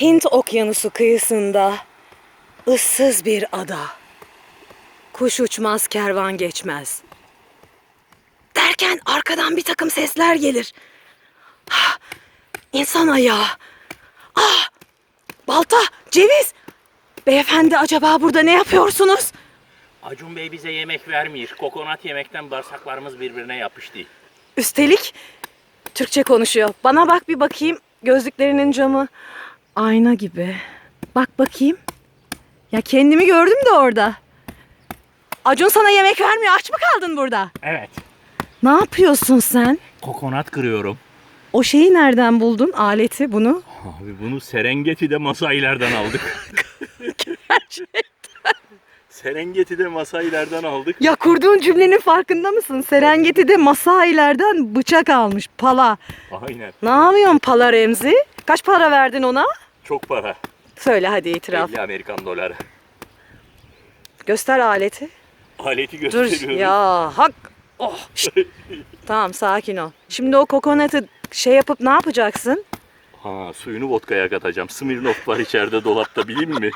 Hint okyanusu kıyısında ıssız bir ada. Kuş uçmaz, kervan geçmez. Derken arkadan bir takım sesler gelir. Ah, İnsan ayağı. Ah, balta, ceviz. Beyefendi acaba burada ne yapıyorsunuz? Acun Bey bize yemek vermiyor. Kokonat yemekten bağırsaklarımız birbirine yapıştı. Üstelik Türkçe konuşuyor. Bana bak bir bakayım. Gözlüklerinin camı ayna gibi. Bak bakayım. Ya kendimi gördüm de orada. Acun sana yemek vermiyor. Aç mı kaldın burada? Evet. Ne yapıyorsun sen? Kokonat kırıyorum. O şeyi nereden buldun? Aleti bunu. Abi bunu Serengeti'de Masailerden aldık. Serengeti'de Masailerden aldık. Ya kurduğun cümlenin farkında mısın? Serengeti'de Masailerden bıçak almış. Pala. Aynen. Ne yapıyorsun Pala Remzi? Kaç para verdin ona? Çok para. Söyle hadi itiraf. 50 Amerikan doları. Göster aleti. Aleti Dur gösteriyorum. ya hak. Oh. şşt. tamam sakin ol. Şimdi o kokonatı şey yapıp ne yapacaksın? Ha suyunu vodkaya katacağım. Smirnoff var içeride dolapta bileyim mi?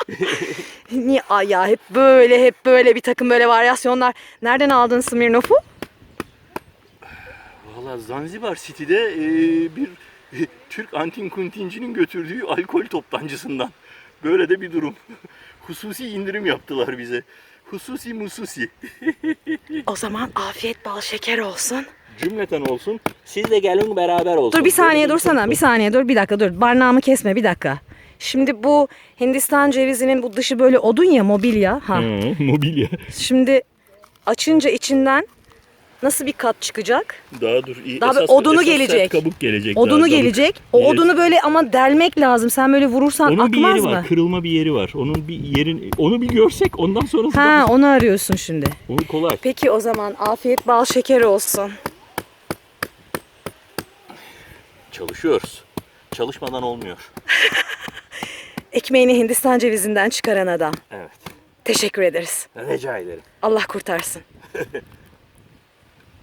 Niye ay ya hep böyle hep böyle bir takım böyle varyasyonlar. Nereden aldın Smirnoff'u? Valla Zanzibar City'de e, bir Türk antin kuntincinin götürdüğü alkol toptancısından. Böyle de bir durum. Hususi indirim yaptılar bize. Hususi mususi. O zaman afiyet bal şeker olsun. Cümleten olsun. Siz de gelin beraber olsun. Dur bir saniye Böyle dursana bir saniye dur bir dakika dur. Barnağımı kesme bir dakika. Şimdi bu Hindistan cevizinin bu dışı böyle odun ya mobilya. Ha. Hı, mobilya. Şimdi açınca içinden nasıl bir kat çıkacak? Daha dur. iyi. Daha böyle odunu sert gelecek. kabuk gelecek. Odunu daha, kabuk. gelecek. O Evet. odunu böyle ama delmek lazım. Sen böyle vurursan Onun bir akmaz yeri mı? var. Kırılma bir yeri var. Onun bir yerin onu bir görsek ondan sonrası Ha onu arıyorsun şimdi. onu kolay. Peki o zaman afiyet bal şeker olsun. Çalışıyoruz. Çalışmadan olmuyor. Ekmeğini Hindistan cevizinden çıkaran adam. Evet. Teşekkür ederiz. Rica ederim. Allah kurtarsın.